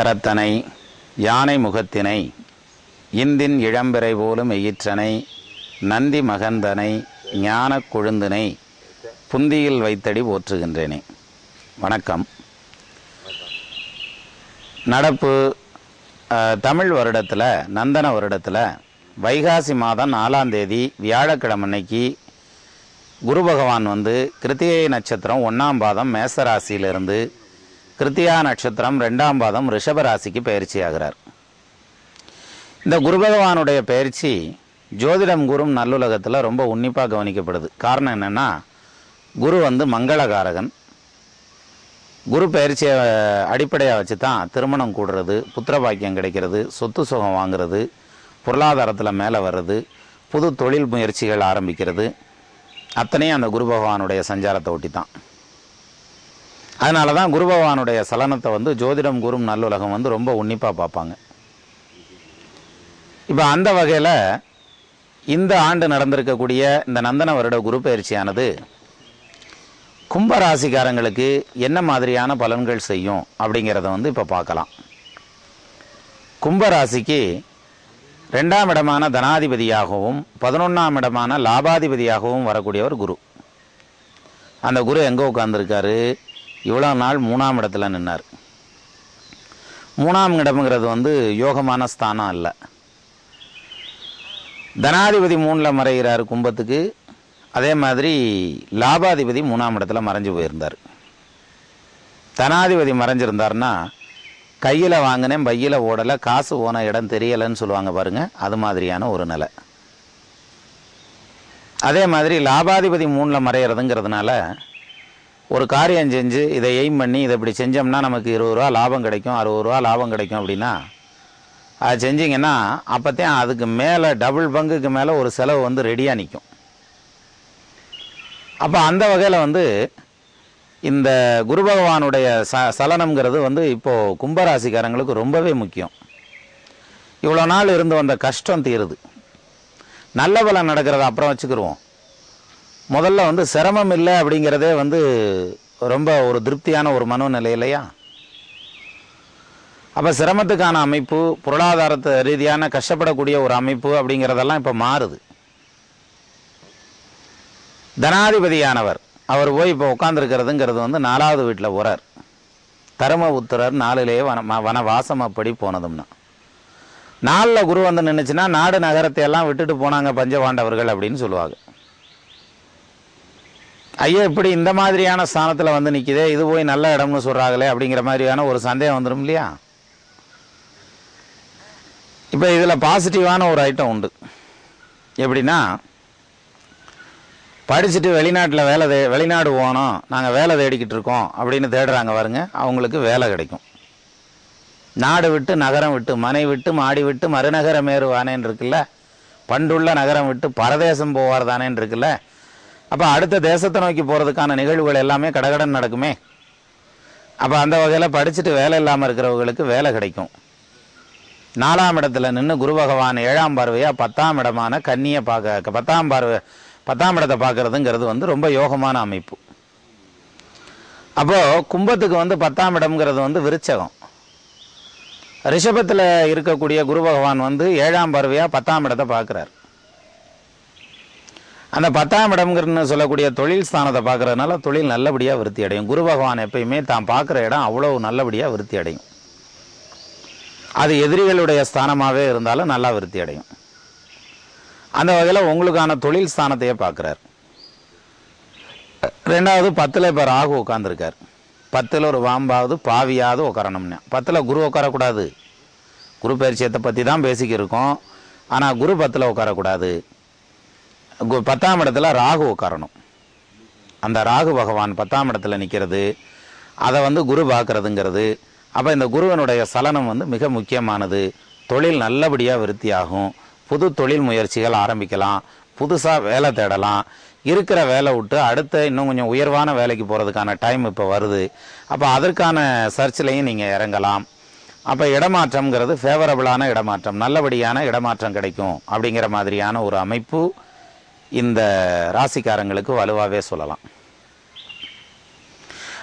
ஐந்து கரத்தனை யானை முகத்தினை இந்தின் இளம்பிறை போலும் எயிற்றனை நந்தி மகந்தனை ஞானக் கொழுந்தினை புந்தியில் வைத்தடி போற்றுகின்றேனே. வணக்கம். நடப்பு தமிழ் வருடத்தில் நந்தன வருடத்தில் வைகாசி மாதம் நாலாம் தேதி வியாழக்கிழமை அன்னைக்கு குரு பகவான் வந்து கிருத்திகை நட்சத்திரம் ஒன்றாம் பாதம் மேசராசியிலிருந்து கிருத்தியா நட்சத்திரம் ரெண்டாம் பாதம் ரிஷபராசிக்கு பயிற்சி ஆகிறார் இந்த குரு பகவானுடைய பயிற்சி ஜோதிடம் குரும் நல்லுலகத்தில் ரொம்ப உன்னிப்பாக கவனிக்கப்படுது. காரணம் என்னென்னா குரு வந்து மங்களகாரகன். குரு பயிற்சியை அடிப்படையாக வச்சு தான் திருமணம் கூடுறது புத்திர பாக்கியம் கிடைக்கிறது சொத்து சுகம் வாங்குறது பொருளாதாரத்தில் மேலே வர்றது புது தொழில் முயற்சிகள் ஆரம்பிக்கிறது. அத்தனையும் அந்த குரு பகவானுடைய சஞ்சாரத்தை ஒட்டி தான் அதனால தான் குரு பகவானுடைய சலனத்தை வந்து ஜோதிடம் குரும் நல்லுலகம் வந்து ரொம்ப உன்னிப்பாக பார்ப்பாங்க. இப்போ அந்த வகையில் இந்த ஆண்டு நடந்திருக்கக்கூடிய இந்த நந்தன வருட குரு பயிற்சியானது கும்பராசிக்காரங்களுக்கு என்ன மாதிரியான பலன்கள் செய்யும் அப்படிங்கிறத வந்து இப்போ பார்க்கலாம். கும்பராசிக்கு ரெண்டாம் இடமான தனாதிபதியாகவும் பதினொன்றாம் இடமான லாபாதிபதியாகவும் வரக்கூடியவர் குரு. அந்த குரு எங்கே உட்காந்துருக்காரு இவ்வளோ நாள் மூணாம் இடத்துல நின்னார். மூணாம் இடம்ங்கிறது வந்து யோகமான ஸ்தானம் அல்ல. தனாதிபதி மூணில் மறைகிறார் கும்பத்துக்கு. அதே மாதிரி லாபாதிபதி மூணாம் இடத்துல மறைஞ்சு போயிருந்தார். தனாதிபதி மறைஞ்சிருந்தாருன்னா கையில் வாங்கினேன் பையில் ஓடலை காசு போன இடம் தெரியலைன்னு சொல்லுவாங்க பாருங்கள் அது மாதிரியான ஒரு நிலை. அதே மாதிரி லாபாதிபதி மூணில் மறையிறதுங்கிறதுனால ஒரு காரியம் செஞ்சு இதை எய்ம் பண்ணி இதை இப்படி செஞ்சோம்னா நமக்கு இருபது ரூபா லாபம் கிடைக்கும் அறுபது ரூபா லாபம் கிடைக்கும் அப்படின்னா அதை செஞ்சிங்கன்னா அப்போத்தான் அதுக்கு மேலே டபுள் பங்குக்கு மேலே ஒரு செலவு வந்து ரெடியாக நிற்கும் அப்போ அந்த வகையில் வந்து இந்த குரு பகவானுடைய ச சலனம்ங்கிறது வந்து இப்போது கும்பராசிக்காரங்களுக்கு ரொம்பவே முக்கியம். இவ்வளோ நாள் இருந்து வந்த கஷ்டம் தீருது. நல்ல பலன் நடக்கிறத அப்புறம் வச்சுக்கிருவோம். முதல்ல வந்து சிரமம் இல்லை அப்படிங்கிறதே வந்து ரொம்ப ஒரு திருப்தியான ஒரு மனோநிலை இல்லையா? அப்போ சிரமத்துக்கான அமைப்பு பொருளாதாரத்தை ரீதியான கஷ்டப்படக்கூடிய ஒரு அமைப்பு அப்படிங்கிறதெல்லாம் இப்போ மாறுது. தனாதிபதியானவர் அவர் போய் இப்போ உட்காந்துருக்கிறதுங்கிறது வந்து நாலாவது வீட்டில் உரர் தரும உத்தரர் நாளிலேயே வன வனவாசம் அப்படி போனதும்னா. நாளில் குரு வந்து நின்றுச்சுன்னா நாடு நகரத்தை எல்லாம் விட்டுட்டு போனாங்க பஞ்சபாண்டவர்கள் அப்படின்னு சொல்லுவாங்க. ஐயோ இப்படி இந்த மாதிரியான ஸ்தானத்தில் வந்து நிற்கிதே இது போய் நல்ல இடம்னு சொல்கிறாங்களே அப்படிங்கிற மாதிரியான ஒரு சந்தேகம் வந்துடும் இல்லையா? இப்போ இதில் பாசிட்டிவான ஒரு ஐட்டம் உண்டு. எப்படின்னா படிச்சுட்டு வெளிநாட்டில் வேலை தே வெளிநாடு போகணும் நாங்கள் வேலை தேடிக்கிட்டு இருக்கோம் அப்படின்னு தேடுறாங்க பாருங்க அவங்களுக்கு வேலை கிடைக்கும். நாடு விட்டு நகரம் விட்டு மனை விட்டு மாடி விட்டு மறுநகரம் ஏறுவானேன்னு இருக்குல்ல? பண்டுள்ள நகரம் விட்டு பரதேசம் போவார் தானேன்னு இருக்குல்ல? அப்போ அடுத்த தேசத்தை நோக்கி போகிறதுக்கான நிகழ்வுகள் எல்லாமே கடகடன் நடக்குமே? அப்போ அந்த வகையில் படிச்சுட்டு வேலை இல்லாமல் இருக்கிறவங்களுக்கு வேலை கிடைக்கும். நாலாம் இடத்துல நின்று குரு பகவான் ஏழாம் பார்வையாக பத்தாம் இடமான கன்னியை பார்க்க பத்தாம் பார்வை பத்தாம் இடத்தை பார்க்கறதுங்கிறது வந்து ரொம்ப யோகமான அமைப்பு. அப்போது கும்பத்துக்கு வந்து பத்தாம் இடம்ங்கிறது வந்து விருச்சகம். ரிஷபத்தில் இருக்கக்கூடிய குரு பகவான் வந்து ஏழாம் பார்வையாக பத்தாம் இடத்தை பார்க்குறார். அந்த பத்தாம் இடம்ங்கிறன்னு சொல்லக்கூடிய தொழில் ஸ்தானத்தை பார்க்குறதுனால தொழில் நல்லபடியாக விருத்தி அடையும். குரு பகவான் எப்பயுமே தான் பார்க்குற இடம் அவ்வளோ நல்லபடியாக விருத்தி அடையும். அது எதிரிகளுடைய ஸ்தானமாகவே இருந்தாலும் நல்லா விருத்தி அடையும். அந்த வகையில் உங்களுக்கான தொழில் ஸ்தானத்தையே பார்க்குறார். ரெண்டாவது பத்தில் இப்போ ராகு உட்காந்துருக்கார் பத்தில் ஒரு வாம்பாவது பாவியாவது உட்காரணும்னா பத்தில் குரு உட்காரக்கூடாது குரு பயிற்சியத்தை பற்றி தான் பேசிக்கிருக்கோம். ஆனால் குரு பத்தில் உட்காரக்கூடாது பத்தாம் இடத்துல ராகு உட்காரணும் அந்த ராகு பகவான் பத்தாம் இடத்துல நிற்கிறது அதை வந்து குரு பார்க்குறதுங்கிறது அப்போ இந்த குருவனுடைய சலனம் வந்து மிக முக்கியமானது. தொழில் நல்லபடியாக விருத்தியாகும். புது தொழில் முயற்சிகள் ஆரம்பிக்கலாம். புதுசாக வேலை தேடலாம். இருக்கிற வேலை விட்டு அடுத்த இன்னும் கொஞ்சம் உயர்வான வேலைக்கு போகிறதுக்கான டைம் இப்போ வருது. அப்போ அதற்கான சர்ச்சிலையும் நீங்கள் இறங்கலாம். அப்போ இடமாற்றம்ங்கிறது ஃபேவரபிளான இடமாற்றம். நல்லபடியான இடமாற்றம் கிடைக்கும் அப்படிங்கிற மாதிரியான ஒரு அமைப்பு இந்த ராசிக்காரங்களுக்கு வலுவாகவே சொல்லலாம்.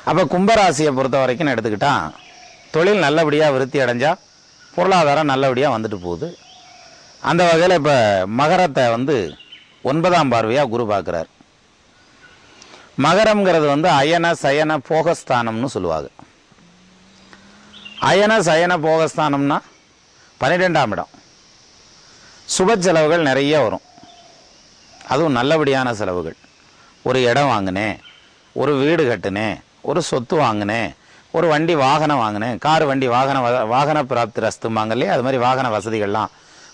அப்போ கும்பராசியை பொறுத்த வரைக்கும் எடுத்துக்கிட்டால் தொழில் நல்லபடியாக விருத்தி அடைஞ்சால் பொருளாதாரம் நல்லபடியாக வந்துட்டு போகுது. அந்த வகையில் இப்போ மகரத்தை வந்து ஒன்பதாம் பார்வையாக குரு பார்க்குறார். மகரம்ங்கிறது வந்து அயன சயன போகஸ்தானம்னு சொல்லுவாங்க. அயன சயன போகஸ்தானம்னா பன்னிரெண்டாம் இடம். சுப செலவுகள் நிறைய வரும். அதுவும் நல்லபடியான செலவுகள். ஒரு இடம் வாங்கினேன் ஒரு வீடு கட்டினேன் ஒரு சொத்து வாங்கினேன் ஒரு வண்டி வாகனம் வாங்கினேன் கார் வண்டி வாகன வ- வாகன பிராப்தி ரஸ்தும்பாங்க இல்லையா? அது மாதிரி வாகன வசதிகள்லாம்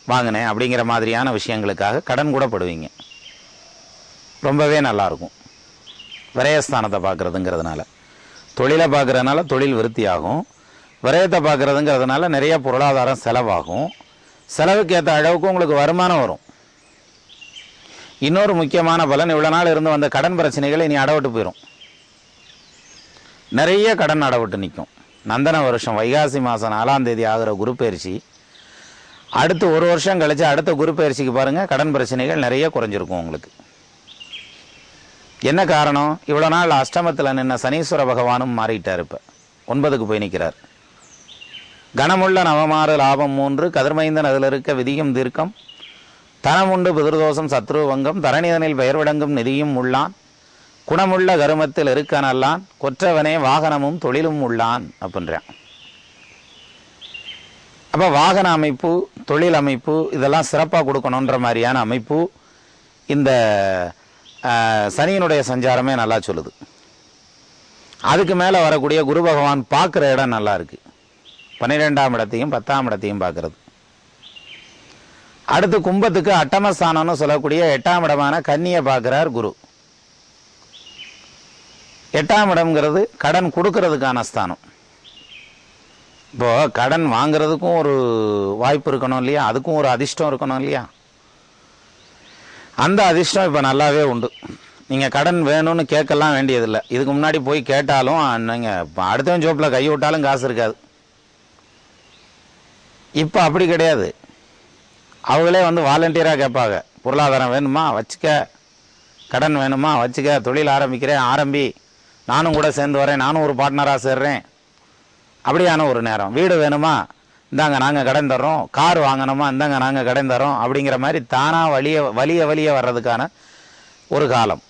வாங்கினேன் அப்படிங்கிற மாதிரியான விஷயங்களுக்காக கடன் கூட படுவீங்க. ரொம்பவே நல்லாயிருக்கும் விரயஸ்தானத்தை பார்க்குறதுங்கிறதுனால. தொழிலை பார்க்குறதுனால தொழில் விருத்தியாகும். விரயத்தை பார்க்குறதுங்கிறதுனால நிறைய பொருளாதாரம் செலவாகும். செலவுக்கு ஏற்ற அளவுக்கு உங்களுக்கு வருமானம் வரும். இன்னொரு முக்கியமான பலன் இவ்வளோ நாள் இருந்து வந்த கடன் பிரச்சனைகள் இனி அடவிட்டு போயிடும் நிறைய கடன் அடவிட்டு நிற்கும். நந்தன வருஷம் வைகாசி மாதம் நாலாம் தேதி ஆகிற குரு பயிற்சி. அடுத்து ஒரு வருஷம் கழிச்சு அடுத்த குரு பயிற்சிக்கு பாருங்கள் கடன் பிரச்சனைகள் நிறைய குறைஞ்சிருக்கும் உங்களுக்கு. என்ன காரணம்? இவ்வளோ நாள் அஷ்டமத்தில் நின்ன சனீஸ்வர பகவானும் மாறிட்டார் இப்போ. ஒன்பதுக்கு போய் நிற்கிறார் கனமுள்ள நவமாறு லாபம் மூன்று கதிர்மைந்தன் அதில் இருக்க விதியும் தீர்க்கம். தனமுண்டு பிதிர்தோஷம் சத்ருவங்கம் தரணிதனில் பெயர் விளங்கும் நிதியும் உள்ளான். குணமுள்ள கருமத்தில் இருக்க நல்லான். கொற்றவனே வாகனமும் தொழிலும் உள்ளான் அப்படின்றான். அப்போ வாகன அமைப்பு தொழில் அமைப்பு இதெல்லாம் சிறப்பாக கொடுக்கணுன்ற மாதிரியான அமைப்பு இந்த சனியினுடைய சஞ்சாரமே நல்லா சொல்லுது. அதுக்கு மேலே வரக்கூடிய குரு பகவான் பார்க்குற இடம் நல்லா இருக்குது பன்னிரெண்டாம் இடத்தையும் பத்தாம் இடத்தையும் பார்க்கறது. அடுத்து கும்பத்துக்கு அட்டமஸ்தானம்னு சொல்லக்கூடிய எட்டாம் இடமான கன்னியை பார்க்குறார் குரு. எட்டாம் இடம்ங்கிறது கடன் கொடுக்கறதுக்கான ஸ்தானம். இப்போது கடன் வாங்குறதுக்கும் ஒரு வாய்ப்பு இருக்கணும் இல்லையா? அதுக்கும் ஒரு அதிர்ஷ்டம் இருக்கணும் இல்லையா? அந்த அதிர்ஷ்டம் இப்போ நல்லாவே உண்டு. நீங்கள் கடன் வேணும்னு கேட்கலாம் வேண்டியதில்லை. இதுக்கு முன்னாடி போய் கேட்டாலும் நீங்கள் அடுத்தவன் ஜோப்பில் கை விட்டாலும் காசு இருக்காது. இப்போ அப்படி கிடையாது. அவங்களே வந்து வாலண்டியராக கேட்பாங்க. பொருளாதாரம் வேணுமா? வச்சுக்க. கடன் வேணுமா? வச்சுக்க. தொழில் ஆரம்பிக்கிறேன். ஆரம்பி. நானும் கூட சேர்ந்து வரேன். நானும் ஒரு பார்ட்னராக சேர்றேன். அப்படியான ஒரு நேரம். வீடு வேணுமா? இந்தாங்க நாங்கள் கடன் தர்றோம். கார் வாங்கணுமா? இந்தாங்க நாங்கள் கடன் தர்றோம். அப்படிங்கிற மாதிரி தானாக வலிய வலிய வலிய வர்றதுக்கான ஒரு காலம்.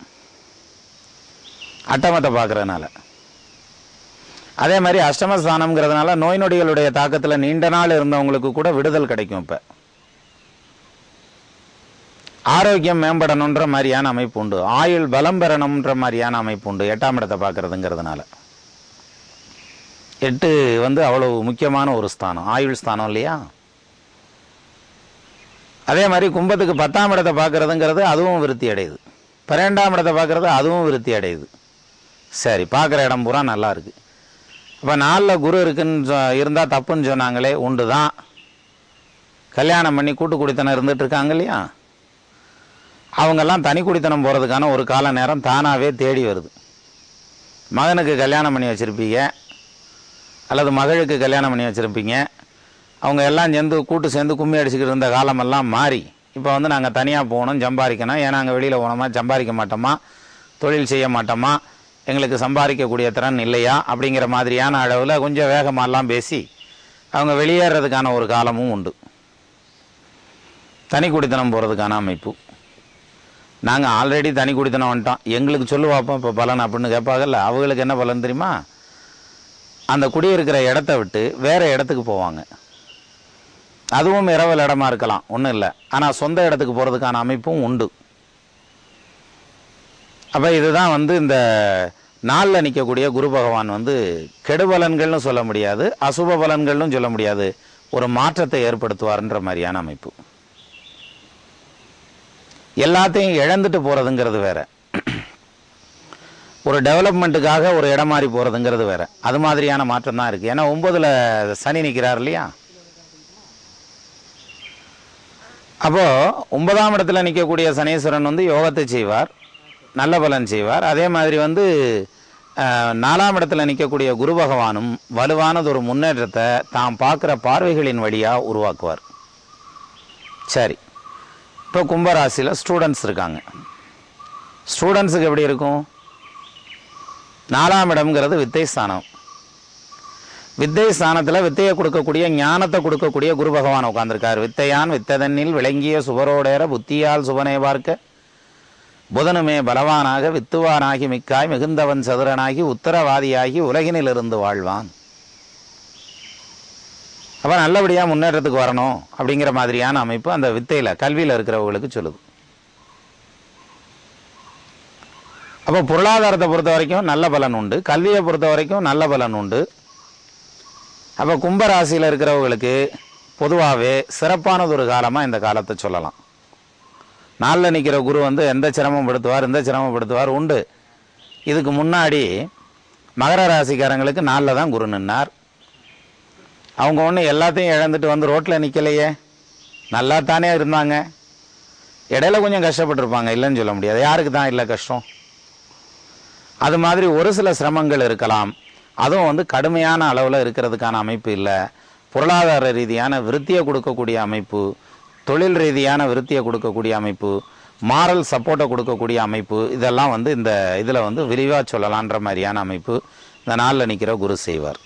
அட்டமத்தை பார்க்குறதுனால. அதே மாதிரி அஷ்டமஸ்தானம்ங்கிறதுனால நோய் நொடிகளுடைய தாக்கத்தில் நீண்ட நாள் இருந்தவங்களுக்கு கூட விடுதல் கிடைக்கும் இப்போ. ஆரோக்கியம் மேம்படணுன்ற மாதிரியான அமைப்பு உண்டு. ஆயுள் பலம் பெறணுன்ற மாதிரியான அமைப்பு உண்டு. எட்டாம் இடத்தை பார்க்கறதுங்கிறதுனால. எட்டு வந்து அவ்வளவு முக்கியமான ஒரு ஸ்தானம். ஆயுள் ஸ்தானம் இல்லையா? அதே மாதிரி கும்பத்துக்கு பத்தாம் இடத்தை பார்க்கறதுங்கிறது அதுவும் விருத்தி அடையுது. பன்னெண்டாம் இடத்தை பார்க்கறது அதுவும் விருத்தி அடையுது. சரி பார்க்குற இடம் பூரா நல்லா இருக்கு. அப்போ நாளில் குரு இருக்குன்னு சொ இருந்தால் தப்புன்னு சொன்னாங்களே உண்டு தான் கல்யாணம் பண்ணி கூட்டு குடித்தனம் இருந்துட்டு இருக்காங்க இல்லையா? அவங்கெல்லாம் தனி குடித்தனம் போகிறதுக்கான ஒரு கால நேரம் தானாகவே தேடி வருது. மகனுக்கு கல்யாணம் பண்ணி வச்சுருப்பீங்க. அல்லது மகளுக்கு கல்யாணம் பண்ணி வச்சுருப்பீங்க. அவங்க எல்லாம் சேர்ந்து கூட்டு சேர்ந்து கும்மி அடிச்சுக்கிட்டு இருந்த காலமெல்லாம் மாறி இப்போ வந்து நாங்கள் தனியாக போகணும் சம்பாதிக்கணும். ஏன்னா நாங்கள் வெளியில் போனோமா சம்பாதிக்க மாட்டோமா தொழில் செய்ய மாட்டோமா எங்களுக்கு சம்பாதிக்கக்கூடிய திறன் இல்லையா அப்படிங்கிற மாதிரியான அளவில் கொஞ்சம் வேகமாகலாம் பேசி அவங்க வெளியேறதுக்கான ஒரு காலமும் உண்டு. தனி குடித்தனம் போகிறதுக்கான அமைப்பு. நாங்கள் ஆல்ரெடி தனி குடித்தனம் வந்துட்டோம். எங்களுக்கு சொல்லு பார்ப்போம் இப்போ பலன் அப்படின்னு கேட்பாங்கல்ல? அவங்களுக்கு என்ன பலன் தெரியுமா? அந்த குடியிருக்கிற இடத்த விட்டு வேற இடத்துக்கு போவாங்க. அதுவும் இரவல் இடமா இருக்கலாம் ஒன்றும் இல்லை. ஆனால் சொந்த இடத்துக்கு போகிறதுக்கான அமைப்பும் உண்டு. அப்போ இதுதான் வந்து இந்த நாளில் நிற்கக்கூடிய குரு பகவான் வந்து கெடுபலன்கள்னு சொல்ல முடியாது அசுப பலன்கள்னு சொல்ல முடியாது. ஒரு மாற்றத்தை ஏற்படுத்துவார்ன்ற மாதிரியான அமைப்பு. எல்லாத்தையும் இழந்துட்டு போகிறதுங்கிறது வேறு. ஒரு டெவலப்மெண்ட்டுக்காக ஒரு இடம் மாறி போகிறதுங்கிறது வேறு. அது மாதிரியான மாற்றம் தான் இருக்குது ஏன்னா ஒம்பதில் சனி நிற்கிறார் இல்லையா? அப்போது ஒன்பதாம் இடத்துல நிற்கக்கூடிய சனீஸ்வரன் வந்து யோகத்தை செய்வார் நல்ல பலன் செய்வார். அதே மாதிரி வந்து நாலாம் இடத்துல நிற்கக்கூடிய குரு பகவானும் வலுவானது ஒரு முன்னேற்றத்தை தாம் பார்க்குற பார்வைகளின் வழியாக உருவாக்குவார். சரி. இப்போ கும்பராசியில் ஸ்டூடெண்ட்ஸ் இருக்காங்க. ஸ்டூடெண்ட்ஸுக்கு எப்படி இருக்கும்? நாலாம் இடம்ங்கிறது வித்தை ஸ்தானம். வித்தை ஸ்தானத்தில் வித்தையை கொடுக்கக்கூடிய ஞானத்தை கொடுக்கக்கூடிய குரு பகவான் உட்காந்துருக்கார் வித்தையான் வித்ததன்னில் விளங்கிய சுவரோடேற புத்தியால் சுவனை பார்க்க புதனுமே பலவானாக வித்துவானாகி மிக்காய் மிகுந்தவன் சதுரனாகி உத்தரவாதியாகி உலகினிலிருந்து வாழ்வான். அப்போ நல்லபடியாக முன்னேற்றத்துக்கு வரணும் அப்படிங்கிற மாதிரியான அமைப்பு அந்த வித்தையில் கல்வியில் இருக்கிறவங்களுக்கு சொல்லுது. அப்போ பொருளாதாரத்தை பொறுத்த வரைக்கும் நல்ல பலன் உண்டு. கல்வியை பொறுத்த வரைக்கும் நல்ல பலன் உண்டு. அப்போ கும்பராசியில் இருக்கிறவங்களுக்கு பொதுவாகவே சிறப்பானது ஒரு காலமாக இந்த காலத்தை சொல்லலாம். நாளில் நிற்கிற குரு வந்து எந்த சிரமம் படுத்துவார் எந்த சிரமப்படுத்துவார் உண்டு. இதுக்கு முன்னாடி மகர ராசிக்காரங்களுக்கு நாளில் தான் குரு நின்னார். அவங்க ஒன்று எல்லாத்தையும் இழந்துட்டு வந்து ரோட்டில் நிற்கலையே நல்லா தானே இருந்தாங்க. இடையில கொஞ்சம் கஷ்டப்பட்டுருப்பாங்க இல்லைன்னு சொல்ல முடியாது. யாருக்கு தான் இல்லை கஷ்டம்? அது மாதிரி ஒரு சில சிரமங்கள் இருக்கலாம். அதுவும் வந்து கடுமையான அளவில் இருக்கிறதுக்கான அமைப்பு இல்லை. பொருளாதார ரீதியான விருத்தியை கொடுக்கக்கூடிய அமைப்பு தொழில் ரீதியான விருத்தியை கொடுக்கக்கூடிய அமைப்பு மாரல் சப்போர்ட்டை கொடுக்கக்கூடிய அமைப்பு இதெல்லாம் வந்து இந்த இதில் வந்து விரிவாக சொல்லலான்ற மாதிரியான அமைப்பு. இந்த நாளில் நிற்கிற குரு செய்வார்.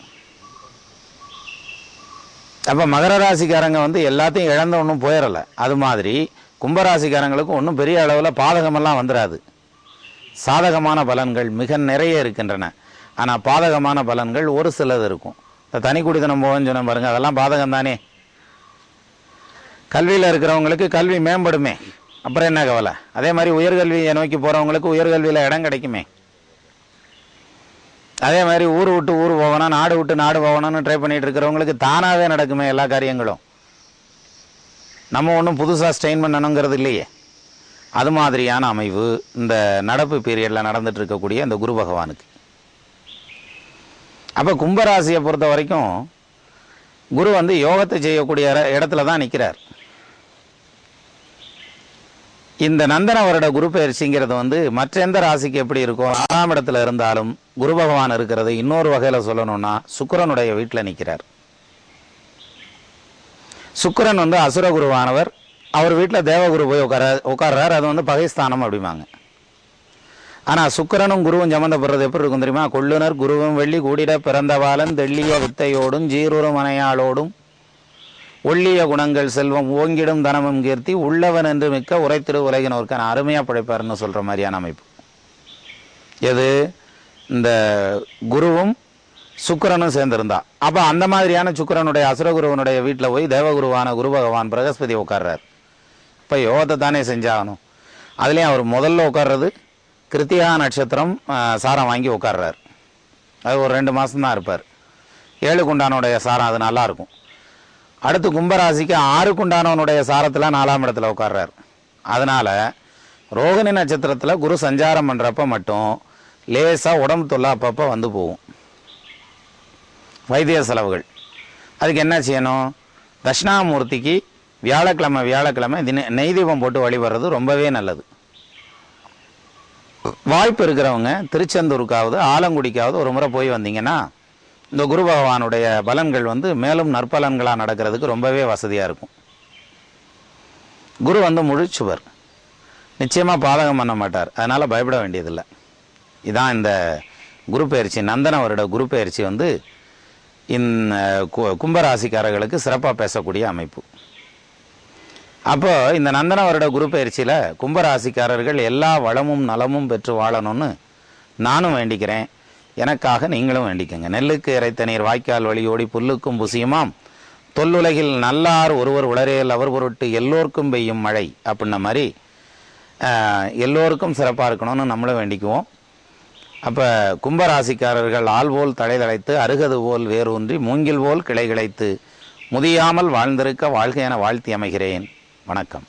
அப்போ மகர ராசிக்காரங்க வந்து எல்லாத்தையும் இழந்த ஒன்றும் போயிடலை அது மாதிரி கும்பராசிக்காரங்களுக்கு ஒன்றும் பெரிய அளவில் பாதகமெல்லாம் வந்துடாது சாதகமான பலன்கள் மிக நிறைய இருக்கின்றன. ஆனால் பாதகமான பலன்கள் ஒரு சிலது இருக்கும். இந்த தனி குடித்தனம் போகன்னு சொன்ன பாருங்கள் அதெல்லாம் பாதகம் தானே. கல்வியில் இருக்கிறவங்களுக்கு கல்வி மேம்படுமே. அப்புறம் என்ன கவலை? அதே மாதிரி உயர்கல்வியை நோக்கி போகிறவங்களுக்கு உயர்கல்வியில் இடம் கிடைக்குமே. அதே மாதிரி ஊர் விட்டு ஊர் போகணும் நாடு விட்டு நாடு போகணும்னு ட்ரை பண்ணிட்டு இருக்கிறவங்களுக்கு தானாகவே நடக்குமே எல்லா காரியங்களும். நம்ம ஒன்றும் புதுசாக ஸ்ட்ரெயின் பண்ணணுங்கிறது இல்லையே. அது மாதிரியான அமைவு இந்த நடப்பு பீரியடில் நடந்துட்டு இருக்கக்கூடிய இந்த குரு பகவானுக்கு. அப்போ கும்பராசியை பொறுத்த வரைக்கும் குரு வந்து யோகத்தை செய்யக்கூடிய இடத்துல தான் நிற்கிறார் இந்த நந்தன வருட குரு பயிற்சிங்கிறது வந்து மற்ற எந்த ராசிக்கு எப்படி இருக்கும் ஆறாம் இடத்துல இருந்தாலும் குரு பகவான் இருக்கிறது இன்னொரு வகையில் சொல்லணும்னா சுக்கிரனுடைய வீட்டில் நிற்கிறார் சுக்கரன் வந்து அசுர குருவானவர். அவர் வீட்டில் தேவகுரு போய் உட்கார உட்கார்றார் அது வந்து பகைஸ்தானம் அப்படிம்பாங்க. ஆனால் சுக்கிரனும் குருவும் சம்மந்தப்படுறது எப்படி இருக்கும் தெரியுமா? கொள்ளுனர் குருவும் வெள்ளி கூடிட பிறந்தவாளன் தெள்ளிய வித்தையோடும் ஜீருரு ஒல்லிய ஒள்ளிய குணங்கள் செல்வம் ஓங்கிடும் தனமும் கீர்த்தி உள்ளவன் என்று மிக்க உரைத்திரு உலகினோர்க்கான அருமையாக படைப்பாருன்னு சொல்கிற மாதிரியான அமைப்பு. எது? இந்த குருவும் சுக்கிரனும் சேர்ந்திருந்தா. அப்போ அந்த மாதிரியான சுக்கிரனுடைய அசுரகுருவனுடைய வீட்டில் போய் தேவகுருவான குரு பகவான் பிரகஸ்பதி உட்கார்றார். இப்போ யோகத்தை தானே செஞ்சாகணும். அதுலேயும் அவர் முதல்ல உட்கார்றது கிருத்திகா நட்சத்திரம் சாரம் வாங்கி உட்கார்றார். அது ஒரு ரெண்டு மாதம்தான் இருப்பார். ஏழு குண்டானுடைய சாரம் அது நல்லாயிருக்கும் அடுத்து கும்பராசிக்கு ஆறுக்குண்டானவனுடைய சாரத்தில் நாலாம் இடத்துல உட்கார்றார். அதனால் ரோகிணி நட்சத்திரத்தில் குரு சஞ்சாரம் பண்ணுறப்ப மட்டும் லேசாக உடம்பு தொல்லை அப்பப்போ வந்து போகும். வைத்திய செலவுகள். அதுக்கு என்ன செய்யணும்? தட்சிணாமூர்த்திக்கு வியாழக்கிழமை வியாழக்கிழமை தின நெய் தீபம் போட்டு வழிபடுறது ரொம்பவே நல்லது. வாய்ப்பு இருக்கிறவங்க திருச்செந்தூருக்காவது ஆலங்குடிக்காவது ஒரு முறை போய் வந்தீங்கன்னா இந்த குரு பகவானுடைய பலன்கள் வந்து மேலும் நற்பலன்களாக நடக்கிறதுக்கு ரொம்பவே வசதியாக இருக்கும். குரு வந்து முழுச்சுவர் நிச்சயமாக பாதகம் பண்ண மாட்டார். அதனால் பயப்பட வேண்டியதில்லை. இதான் இந்த குரு பயிற்சி நந்தன வருட குரு பயிற்சி வந்து இந்த கு- கும்பராசிக்காரர்களுக்கு சிறப்பாக பேசக்கூடிய அமைப்பு. அப்போ இந்த நந்தன வருட குரு பயிற்சியில் கும்பராசிக்காரர்கள் எல்லா வளமும் நலமும் பெற்று வாழணும்னு நானும் வேண்டிக்கிறேன். எனக்காக நீங்களும் வேண்டிக்கங்க. நெல்லுக்கு இறைத்த நீர் வாய்க்கால் வழியோடி புல்லுக்கும் புசியுமாம். தொல்லுலகில் நல்லார் ஒருவர் உளரேல் அவர் பொருட்டு எல்லோருக்கும் பெய்யும் மழை அப்படின்ன மாதிரி எல்லோருக்கும் சிறப்பாக இருக்கணும்னு நம்மளும் வேண்டிக்குவோம். அப்போ கும்பராசிக்காரர்கள் ஆள் போல் தலைதழைத்து அருகது போல் வேரூன்றி மூங்கில் போல் கிளை கிளைத்து முதியாமல் வாழ்ந்திருக்க வாழ்க என வாழ்த்தி அமைகிறேன். வணக்கம்.